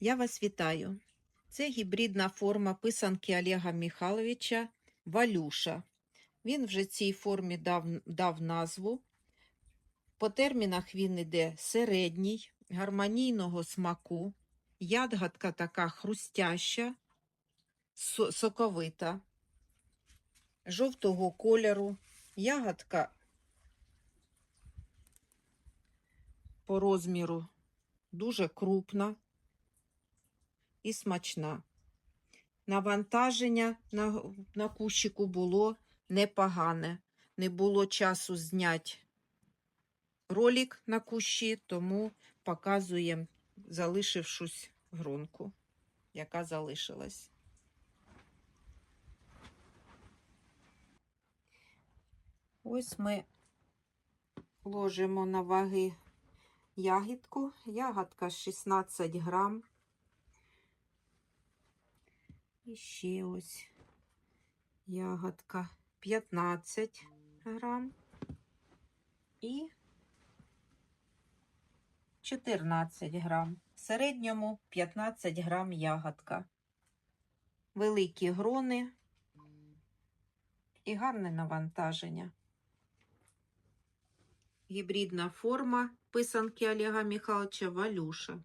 Я вас вітаю. Це гібридна форма писанки Олега Михайловича Валюша. Він вже цій формі дав, дав назву. По термінах він іде середній, гармонійного смаку, ядгадка така хрустяща, соковита, жовтого кольору, ягодка по розміру дуже крупна і смачна. Навантаження на, на кущику було непогане. Не було часу зняти ролик на кущі, тому показуємо залишившусь гронку, яка залишилась. Ось ми ложимо на ваги ягідку. Ягодка 16 грам. І ще ось ягодка 15 грам. І 14 грам. В середньому 15 грам ягодка. Великі грони і гарне навантаження. Гібридна форма писанки Олега Михайловича Валюша.